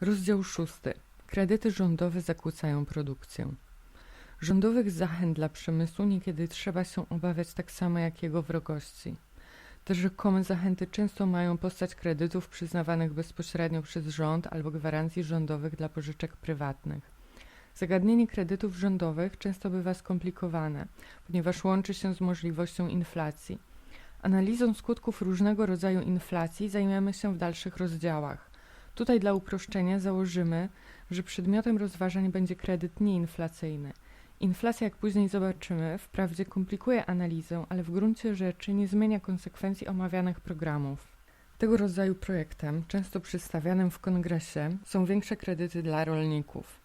Rozdział szósty. Kredyty rządowe zakłócają produkcję. Rządowych zachęt dla przemysłu niekiedy trzeba się obawiać tak samo jak jego wrogości. Te rzekome zachęty często mają postać kredytów przyznawanych bezpośrednio przez rząd albo gwarancji rządowych dla pożyczek prywatnych. Zagadnienie kredytów rządowych często bywa skomplikowane, ponieważ łączy się z możliwością inflacji. Analizą skutków różnego rodzaju inflacji zajmiemy się w dalszych rozdziałach. Tutaj dla uproszczenia założymy, że przedmiotem rozważań będzie kredyt nieinflacyjny. Inflacja, jak później zobaczymy, wprawdzie komplikuje analizę, ale w gruncie rzeczy nie zmienia konsekwencji omawianych programów. Tego rodzaju projektem, często przedstawianym w kongresie, są większe kredyty dla rolników.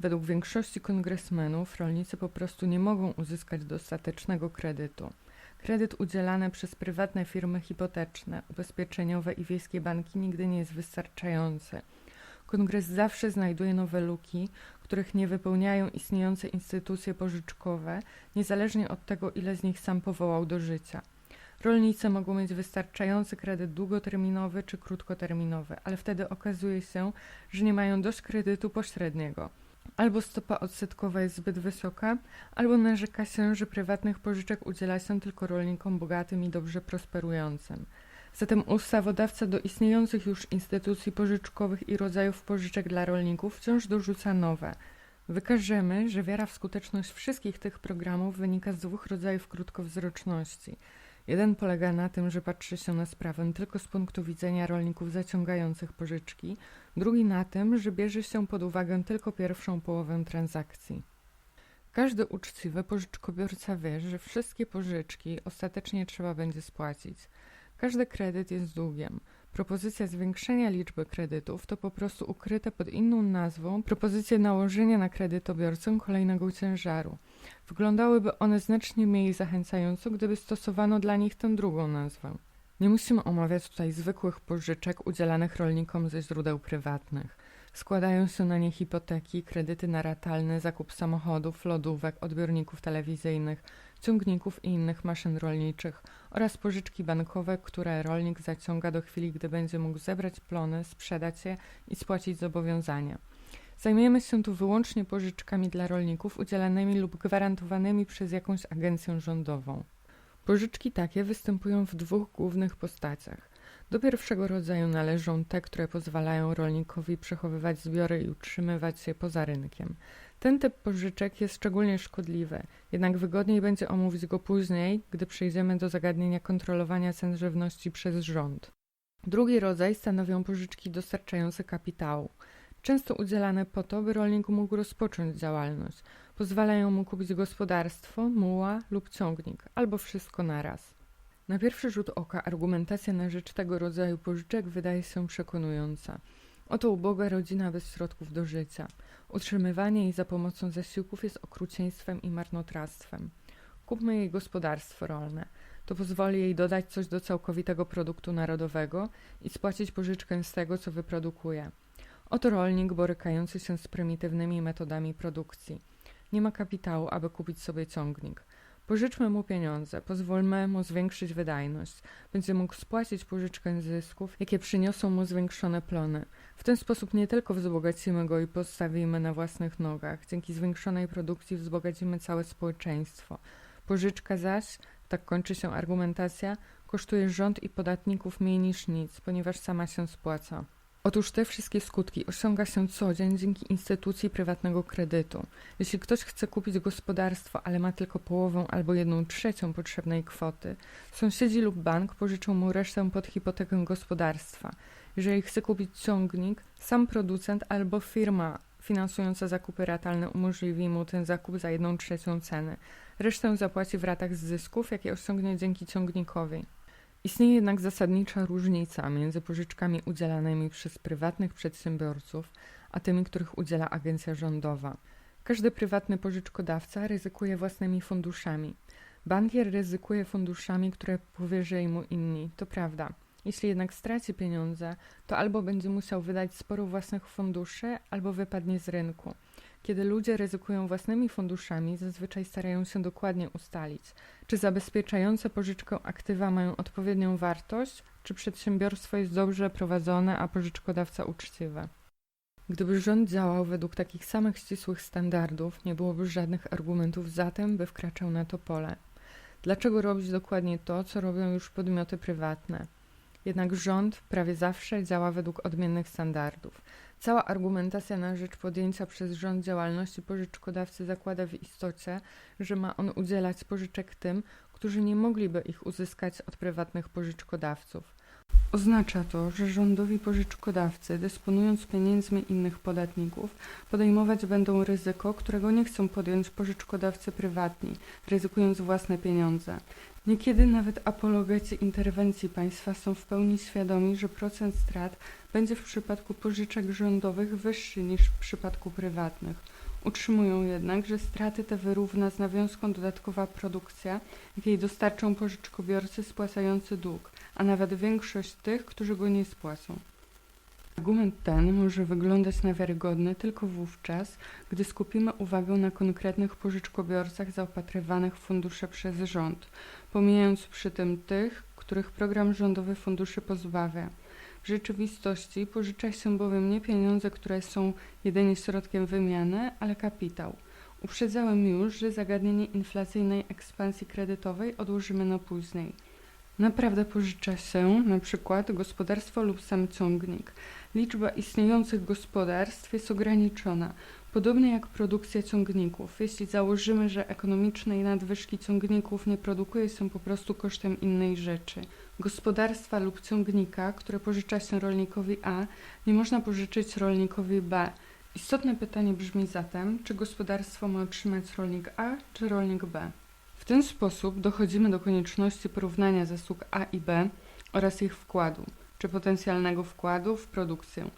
Według większości kongresmenów rolnicy po prostu nie mogą uzyskać dostatecznego kredytu. Kredyt udzielany przez prywatne firmy hipoteczne, ubezpieczeniowe i wiejskie banki nigdy nie jest wystarczający. Kongres zawsze znajduje nowe luki, których nie wypełniają istniejące instytucje pożyczkowe, niezależnie od tego, ile z nich sam powołał do życia. Rolnicy mogą mieć wystarczający kredyt długoterminowy czy krótkoterminowy, ale wtedy okazuje się, że nie mają dość kredytu pośredniego. Albo stopa odsetkowa jest zbyt wysoka, albo narzeka się, że prywatnych pożyczek udziela się tylko rolnikom bogatym i dobrze prosperującym. Zatem ustawodawca do istniejących już instytucji pożyczkowych i rodzajów pożyczek dla rolników wciąż dorzuca nowe. Wykażemy, że wiara w skuteczność wszystkich tych programów wynika z dwóch rodzajów krótkowzroczności. Jeden polega na tym, że patrzy się na sprawę tylko z punktu widzenia rolników zaciągających pożyczki, drugi na tym, że bierze się pod uwagę tylko pierwszą połowę transakcji. Każdy uczciwy pożyczkobiorca wie, że wszystkie pożyczki ostatecznie trzeba będzie spłacić. Każdy kredyt jest długiem. Propozycja zwiększenia liczby kredytów to po prostu ukryte pod inną nazwą propozycje nałożenia na kredytobiorcę kolejnego ciężaru. Wyglądałyby one znacznie mniej zachęcająco, gdyby stosowano dla nich tę drugą nazwę. Nie musimy omawiać tutaj zwykłych pożyczek udzielanych rolnikom ze źródeł prywatnych. Składają się na nie hipoteki, kredyty naratalne, zakup samochodów, lodówek, odbiorników telewizyjnych, ciągników i innych maszyn rolniczych oraz pożyczki bankowe, które rolnik zaciąga do chwili, gdy będzie mógł zebrać plony, sprzedać je i spłacić zobowiązania. Zajmujemy się tu wyłącznie pożyczkami dla rolników udzielanymi lub gwarantowanymi przez jakąś agencję rządową. Pożyczki takie występują w dwóch głównych postaciach. Do pierwszego rodzaju należą te, które pozwalają rolnikowi przechowywać zbiory i utrzymywać je poza rynkiem. Ten typ pożyczek jest szczególnie szkodliwy, jednak wygodniej będzie omówić go później, gdy przejdziemy do zagadnienia kontrolowania cen żywności przez rząd. Drugi rodzaj stanowią pożyczki dostarczające kapitału, często udzielane po to, by rolnik mógł rozpocząć działalność. Pozwalają mu kupić gospodarstwo, muła lub ciągnik, albo wszystko naraz. Na pierwszy rzut oka argumentacja na rzecz tego rodzaju pożyczek wydaje się przekonująca. Oto uboga rodzina bez środków do życia. Utrzymywanie jej za pomocą zasiłków jest okrucieństwem i marnotrawstwem. Kupmy jej gospodarstwo rolne. To pozwoli jej dodać coś do całkowitego produktu narodowego i spłacić pożyczkę z tego, co wyprodukuje. Oto rolnik borykający się z prymitywnymi metodami produkcji. Nie ma kapitału, aby kupić sobie ciągnik. Pożyczmy mu pieniądze, pozwólmy mu zwiększyć wydajność. Będzie mógł spłacić pożyczkę zysków, jakie przyniosą mu zwiększone plony. W ten sposób nie tylko wzbogacimy go i postawimy na własnych nogach, dzięki zwiększonej produkcji wzbogacimy całe społeczeństwo. Pożyczka zaś, tak kończy się argumentacja, kosztuje rząd i podatników mniej niż nic, ponieważ sama się spłaca. Otóż te wszystkie skutki osiąga się co dzień dzięki instytucji prywatnego kredytu. Jeśli ktoś chce kupić gospodarstwo, ale ma tylko połowę albo jedną trzecią potrzebnej kwoty, sąsiedzi lub bank pożyczą mu resztę pod hipotekę gospodarstwa. Jeżeli chce kupić ciągnik, sam producent albo firma finansująca zakupy ratalne umożliwi mu ten zakup za jedną trzecią ceny. Resztę zapłaci w ratach z zysków, jakie osiągnie dzięki ciągnikowi. Istnieje jednak zasadnicza różnica między pożyczkami udzielanymi przez prywatnych przedsiębiorców, a tymi, których udziela agencja rządowa. Każdy prywatny pożyczkodawca ryzykuje własnymi funduszami. Bankier ryzykuje funduszami, które powierzyli mu inni, to prawda. Jeśli jednak straci pieniądze, to albo będzie musiał wydać sporo własnych funduszy, albo wypadnie z rynku. Kiedy ludzie ryzykują własnymi funduszami, zazwyczaj starają się dokładnie ustalić, czy zabezpieczające pożyczkę aktywa mają odpowiednią wartość, czy przedsiębiorstwo jest dobrze prowadzone, a pożyczkodawca uczciwy. Gdyby rząd działał według takich samych ścisłych standardów, nie byłoby żadnych argumentów za tym, by wkraczał na to pole. Dlaczego robić dokładnie to, co robią już podmioty prywatne? Jednak rząd prawie zawsze działa według odmiennych standardów. Cała argumentacja na rzecz podjęcia przez rząd działalności pożyczkodawcy zakłada w istocie, że ma on udzielać pożyczek tym, którzy nie mogliby ich uzyskać od prywatnych pożyczkodawców. Oznacza to, że rządowi pożyczkodawcy, dysponując pieniędzmi innych podatników, podejmować będą ryzyko, którego nie chcą podjąć pożyczkodawcy prywatni, ryzykując własne pieniądze. Niekiedy nawet apologeci interwencji państwa są w pełni świadomi, że procent strat będzie w przypadku pożyczek rządowych wyższy niż w przypadku prywatnych. Utrzymują jednak, że straty te wyrówna z nawiązką dodatkowa produkcja, jakiej dostarczą pożyczkobiorcy spłacający dług, a nawet większość tych, którzy go nie spłacą. Argument ten może wyglądać na wiarygodny tylko wówczas, gdy skupimy uwagę na konkretnych pożyczkobiorcach zaopatrywanych w fundusze przez rząd, pomijając przy tym tych, których program rządowy funduszy pozbawia. W rzeczywistości pożycza się bowiem nie pieniądze, które są jedynie środkiem wymiany, ale kapitał. Uprzedzałem już, że zagadnienie inflacyjnej ekspansji kredytowej odłożymy na później. Naprawdę pożycza się na przykład gospodarstwo lub sam ciągnik. Liczba istniejących gospodarstw jest ograniczona, podobnie jak produkcja ciągników. Jeśli założymy, że ekonomicznej nadwyżki ciągników nie produkuje się po prostu kosztem innej rzeczy. Gospodarstwa lub ciągnika, które pożycza się rolnikowi A, nie można pożyczyć rolnikowi B. Istotne pytanie brzmi zatem, czy gospodarstwo ma otrzymać rolnik A czy rolnik B. W ten sposób dochodzimy do konieczności porównania zasług A i B oraz ich wkładu, czy potencjalnego wkładu w produkcję.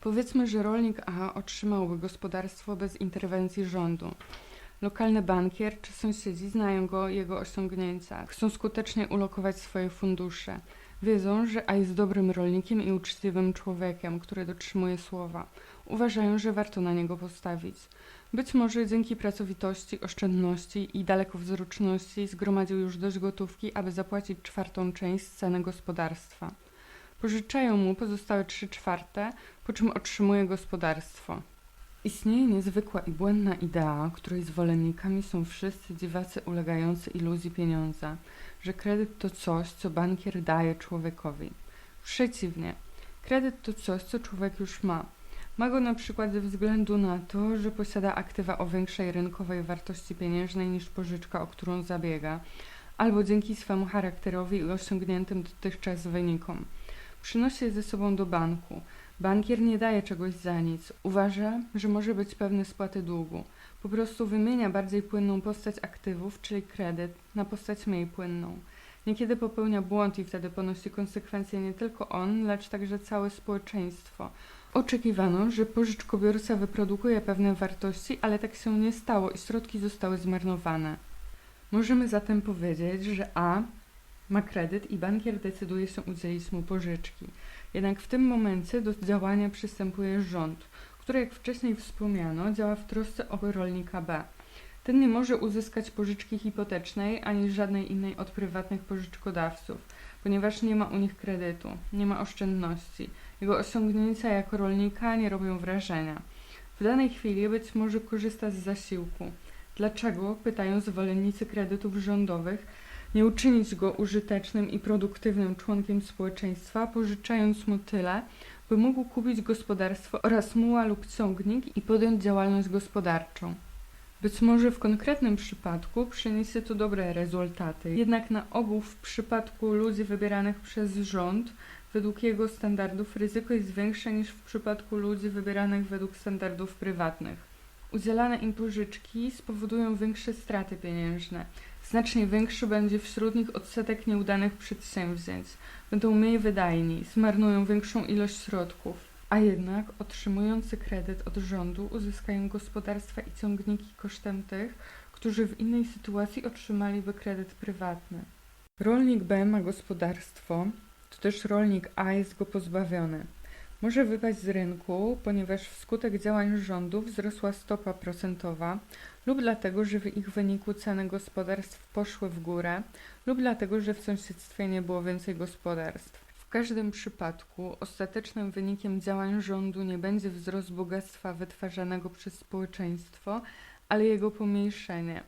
Powiedzmy, że rolnik A otrzymałby gospodarstwo bez interwencji rządu. Lokalny bankier czy sąsiedzi znają go jego osiągnięcia. Chcą skutecznie ulokować swoje fundusze. Wiedzą, że A jest dobrym rolnikiem i uczciwym człowiekiem, który dotrzymuje słowa. Uważają, że warto na niego postawić. Być może dzięki pracowitości, oszczędności i dalekowzroczności zgromadził już dość gotówki, aby zapłacić czwartą część ceny gospodarstwa. Pożyczają mu pozostałe trzy czwarte, po czym otrzymuje gospodarstwo. Istnieje niezwykła i błędna idea, której zwolennikami są wszyscy dziwacy ulegający iluzji pieniądza, że kredyt to coś, co bankier daje człowiekowi. Przeciwnie, kredyt to coś, co człowiek już ma. Ma go na przykład ze względu na to, że posiada aktywa o większej rynkowej wartości pieniężnej niż pożyczka, o którą zabiega, albo dzięki swemu charakterowi i osiągniętym dotychczas wynikom. Przynosi je ze sobą do banku. Bankier nie daje czegoś za nic. Uważa, że może być pewny spłaty długu. Po prostu wymienia bardziej płynną postać aktywów, czyli kredyt, na postać mniej płynną. Niekiedy popełnia błąd i wtedy ponosi konsekwencje nie tylko on, lecz także całe społeczeństwo. Oczekiwano, że pożyczkobiorca wyprodukuje pewne wartości, ale tak się nie stało i środki zostały zmarnowane. Możemy zatem powiedzieć, że A ma kredyt i bankier decyduje się udzielić mu pożyczki. Jednak w tym momencie do działania przystępuje rząd, który, jak wcześniej wspomniano, działa w trosce o rolnika B. Ten nie może uzyskać pożyczki hipotecznej ani żadnej innej od prywatnych pożyczkodawców, ponieważ nie ma u nich kredytu, nie ma oszczędności. Jego osiągnięcia jako rolnika nie robią wrażenia. W danej chwili być może korzysta z zasiłku. Dlaczego, pytają zwolennicy kredytów rządowych, nie uczynić go użytecznym i produktywnym członkiem społeczeństwa, pożyczając mu tyle, by mógł kupić gospodarstwo oraz muła lub ciągnik i podjąć działalność gospodarczą. Być może w konkretnym przypadku przyniesie to dobre rezultaty, jednak na ogół w przypadku ludzi wybieranych przez rząd według jego standardów ryzyko jest większe niż w przypadku ludzi wybieranych według standardów prywatnych. Udzielane im pożyczki spowodują większe straty pieniężne. Znacznie większy będzie wśród nich odsetek nieudanych przedsięwzięć. Będą mniej wydajni, zmarnują większą ilość środków. A jednak otrzymujący kredyt od rządu uzyskają gospodarstwa i ciągniki kosztem tych, którzy w innej sytuacji otrzymaliby kredyt prywatny. Rolnik B ma gospodarstwo, to też rolnik A jest go pozbawiony. Może wypaść z rynku, ponieważ wskutek działań rządu wzrosła stopa procentowa, lub dlatego, że w ich wyniku ceny gospodarstw poszły w górę, lub dlatego, że w sąsiedztwie nie było więcej gospodarstw. W każdym przypadku ostatecznym wynikiem działań rządu nie będzie wzrost bogactwa wytwarzanego przez społeczeństwo, ale jego pomniejszenie,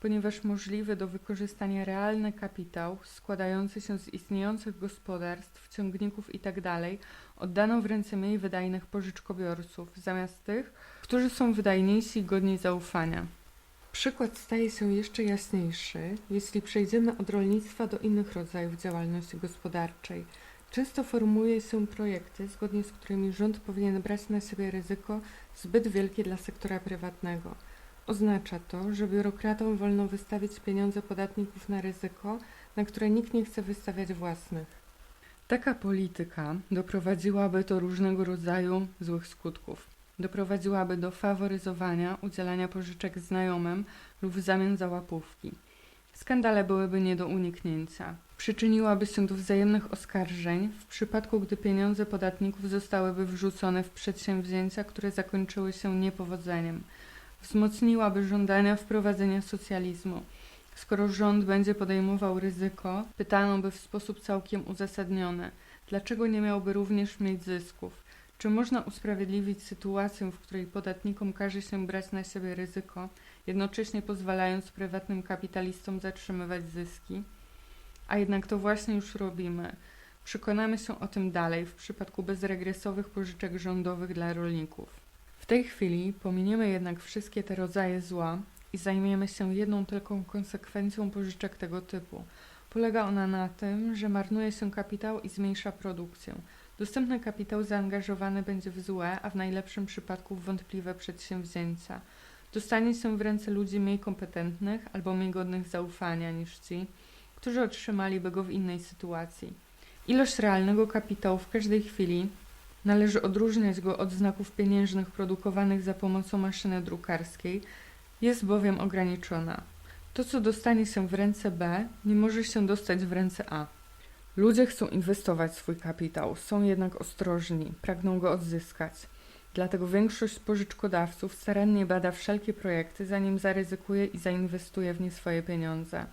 ponieważ możliwy do wykorzystania realny kapitał składający się z istniejących gospodarstw, ciągników itd. oddano w ręce mniej wydajnych pożyczkobiorców, zamiast tych, którzy są wydajniejsi i godni zaufania. Przykład staje się jeszcze jaśniejszy, jeśli przejdziemy od rolnictwa do innych rodzajów działalności gospodarczej. Często formułuje się projekty, zgodnie z którymi rząd powinien brać na siebie ryzyko zbyt wielkie dla sektora prywatnego. Oznacza to, że biurokratom wolno wystawić pieniądze podatników na ryzyko, na które nikt nie chce wystawiać własnych. Taka polityka doprowadziłaby do różnego rodzaju złych skutków. Doprowadziłaby do faworyzowania udzielania pożyczek znajomym lub w zamian za łapówki. Skandale byłyby nie do uniknięcia. Przyczyniłaby się do wzajemnych oskarżeń w przypadku, gdy pieniądze podatników zostałyby wrzucone w przedsięwzięcia, które zakończyły się niepowodzeniem. Wzmocniłaby żądania wprowadzenia socjalizmu. Skoro rząd będzie podejmował ryzyko, pytano by w sposób całkiem uzasadniony, dlaczego nie miałby również mieć zysków. Czy można usprawiedliwić sytuację, w której podatnikom każe się brać na siebie ryzyko, jednocześnie pozwalając prywatnym kapitalistom zatrzymywać zyski? A jednak to właśnie już robimy. Przekonamy się o tym dalej w przypadku bezregresowych pożyczek rządowych dla rolników. Tej chwili pominiemy jednak wszystkie te rodzaje zła i zajmiemy się jedną tylko konsekwencją pożyczek tego typu. Polega ona na tym, że marnuje się kapitał i zmniejsza produkcję. Dostępny kapitał zaangażowany będzie w złe, a w najlepszym przypadku w wątpliwe przedsięwzięcia. Dostanie się w ręce ludzi mniej kompetentnych albo mniej godnych zaufania niż ci, którzy otrzymaliby go w innej sytuacji. Ilość realnego kapitału w każdej chwili należy odróżniać go od znaków pieniężnych produkowanych za pomocą maszyny drukarskiej, jest bowiem ograniczona. To, co dostanie się w ręce B, nie może się dostać w ręce A. Ludzie chcą inwestować swój kapitał, są jednak ostrożni, pragną go odzyskać. Dlatego większość pożyczkodawców starannie bada wszelkie projekty, zanim zaryzykuje i zainwestuje w nie swoje pieniądze.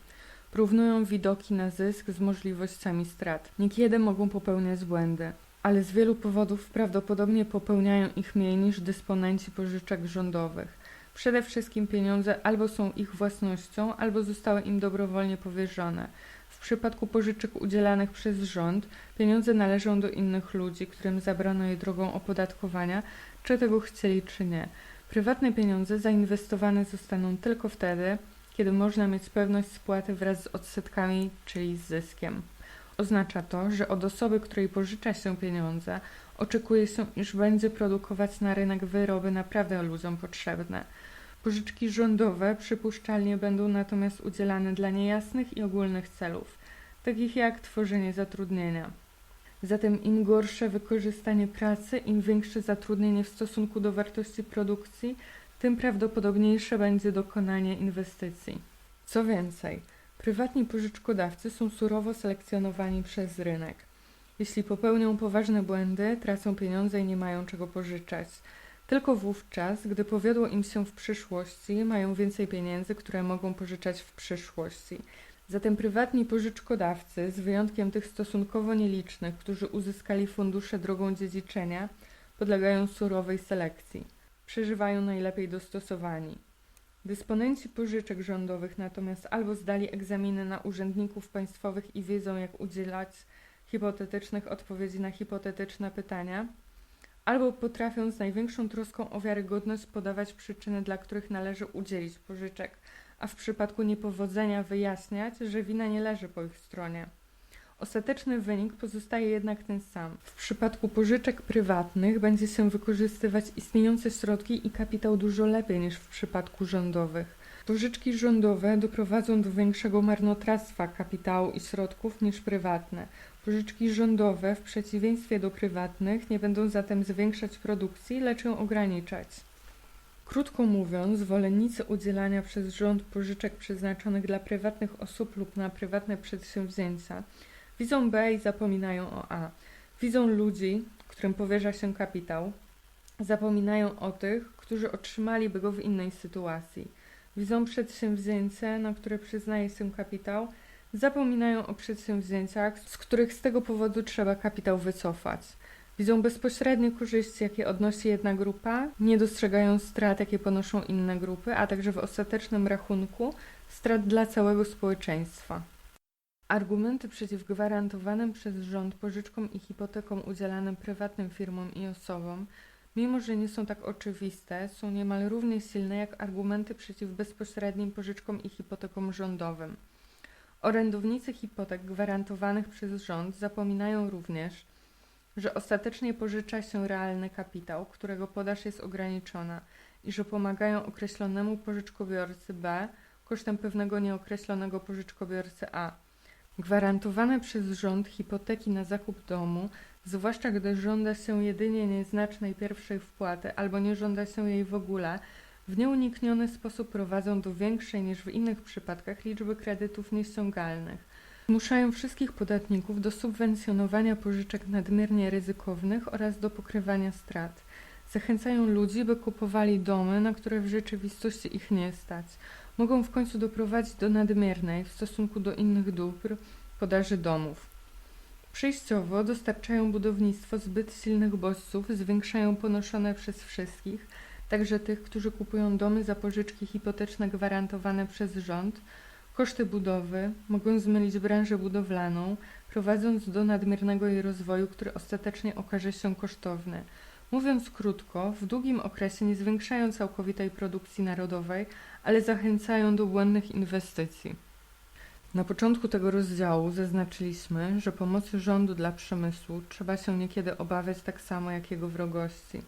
Porównują widoki na zysk z możliwościami strat. Niekiedy mogą popełniać błędy, ale z wielu powodów prawdopodobnie popełniają ich mniej niż dysponenci pożyczek rządowych. Przede wszystkim pieniądze albo są ich własnością, albo zostały im dobrowolnie powierzone. W przypadku pożyczek udzielanych przez rząd, pieniądze należą do innych ludzi, którym zabrano je drogą opodatkowania, czy tego chcieli, czy nie. Prywatne pieniądze zainwestowane zostaną tylko wtedy, kiedy można mieć pewność spłaty wraz z odsetkami, czyli z zyskiem. Oznacza to, że od osoby, której pożycza się pieniądze, oczekuje się, iż będzie produkować na rynek wyroby naprawdę ludziom potrzebne. Pożyczki rządowe przypuszczalnie będą natomiast udzielane dla niejasnych i ogólnych celów, takich jak tworzenie zatrudnienia. Zatem im gorsze wykorzystanie pracy, im większe zatrudnienie w stosunku do wartości produkcji, tym prawdopodobniejsze będzie dokonanie inwestycji. Co więcej, prywatni pożyczkodawcy są surowo selekcjonowani przez rynek. Jeśli popełnią poważne błędy, tracą pieniądze i nie mają czego pożyczać. Tylko wówczas, gdy powiodło im się w przyszłości, mają więcej pieniędzy, które mogą pożyczać w przyszłości. Zatem prywatni pożyczkodawcy, z wyjątkiem tych stosunkowo nielicznych, którzy uzyskali fundusze drogą dziedziczenia, podlegają surowej selekcji. Przeżywają najlepiej dostosowani. Dysponenci pożyczek rządowych natomiast albo zdali egzaminy na urzędników państwowych i wiedzą, jak udzielać hipotetycznych odpowiedzi na hipotetyczne pytania, albo potrafią z największą troską o wiarygodność podawać przyczyny, dla których należy udzielić pożyczek, a w przypadku niepowodzenia wyjaśniać, że wina nie leży po ich stronie. Ostateczny wynik pozostaje jednak ten sam. W przypadku pożyczek prywatnych będzie się wykorzystywać istniejące środki i kapitał dużo lepiej niż w przypadku rządowych. Pożyczki rządowe doprowadzą do większego marnotrawstwa kapitału i środków niż prywatne. Pożyczki rządowe, w przeciwieństwie do prywatnych, nie będą zatem zwiększać produkcji, lecz ją ograniczać. Krótko mówiąc, zwolennicy udzielania przez rząd pożyczek przeznaczonych dla prywatnych osób lub na prywatne przedsięwzięcia widzą B i zapominają o A. Widzą ludzi, którym powierza się kapitał, zapominają o tych, którzy otrzymaliby go w innej sytuacji. Widzą przedsięwzięcie, na które przyznaje się kapitał, Zapominają o przedsięwzięciach, z których z tego powodu trzeba kapitał wycofać. Widzą bezpośrednie korzyści, jakie odnosi jedna grupa, nie dostrzegają strat, jakie ponoszą inne grupy, a także w ostatecznym rachunku strat dla całego społeczeństwa. Argumenty przeciw gwarantowanym przez rząd pożyczkom i hipotekom udzielanym prywatnym firmom i osobom, mimo że nie są tak oczywiste, są niemal równie silne jak argumenty przeciw bezpośrednim pożyczkom i hipotekom rządowym. Orędownicy hipotek gwarantowanych przez rząd zapominają również, że ostatecznie pożycza się realny kapitał, którego podaż jest ograniczona i że pomagają określonemu pożyczkobiorcy B kosztem pewnego nieokreślonego pożyczkobiorcy A. Gwarantowane przez rząd hipoteki na zakup domu, zwłaszcza gdy żąda się jedynie nieznacznej pierwszej wpłaty albo nie żąda się jej w ogóle, w nieunikniony sposób prowadzą do większej niż w innych przypadkach liczby kredytów nieściągalnych. Zmuszają wszystkich podatników do subwencjonowania pożyczek nadmiernie ryzykownych oraz do pokrywania strat. Zachęcają ludzi, by kupowali domy, na które w rzeczywistości ich nie stać. Mogą w końcu doprowadzić do nadmiernej w stosunku do innych dóbr podaży domów. Przejściowo dostarczają budownictwo zbyt silnych bodźców, zwiększają ponoszone przez wszystkich, także tych, którzy kupują domy za pożyczki hipoteczne gwarantowane przez rząd, koszty budowy, mogą zmylić branżę budowlaną, prowadząc do nadmiernego jej rozwoju, który ostatecznie okaże się kosztowny. Mówiąc krótko, w długim okresie nie zwiększają całkowitej produkcji narodowej, ale zachęcają do błędnych inwestycji. Na początku tego rozdziału zaznaczyliśmy, że pomocy rządu dla przemysłu trzeba się niekiedy obawiać tak samo jak jego wrogości.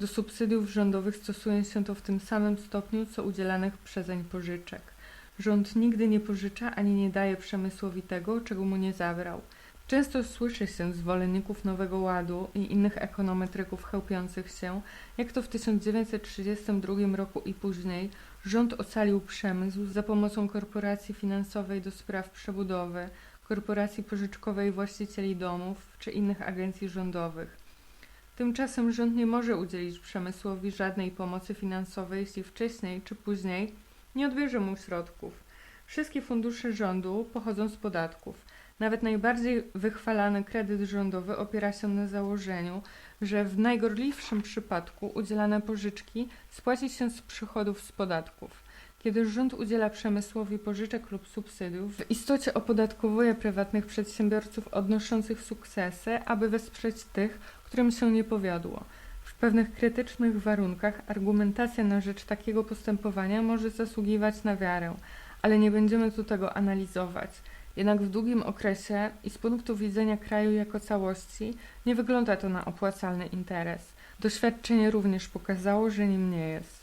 Do subsydiów rządowych stosuje się to w tym samym stopniu, co udzielanych przezeń pożyczek. Rząd nigdy nie pożycza ani nie daje przemysłowi tego, czego mu nie zabrał. Często słyszy się zwolenników Nowego Ładu i innych ekonometryków chełpiących się, jak to w 1932 roku i później rząd ocalił przemysł za pomocą korporacji finansowej do spraw przebudowy, korporacji pożyczkowej właścicieli domów czy innych agencji rządowych. Tymczasem rząd nie może udzielić przemysłowi żadnej pomocy finansowej, jeśli wcześniej czy później nie odbierze mu środków. Wszystkie fundusze rządu pochodzą z podatków. Nawet najbardziej wychwalany kredyt rządowy opiera się na założeniu, że w najgorliwszym przypadku udzielane pożyczki spłaci się z przychodów z podatków. Kiedy rząd udziela przemysłowi pożyczek lub subsydiów, w istocie opodatkowuje prywatnych przedsiębiorców odnoszących sukcesy, aby wesprzeć tych, którym się nie powiodło. W pewnych krytycznych warunkach argumentacja na rzecz takiego postępowania może zasługiwać na wiarę, ale nie będziemy tu tego analizować. Jednak w długim okresie i z punktu widzenia kraju jako całości nie wygląda to na opłacalny interes. Doświadczenie również pokazało, że nim nie jest.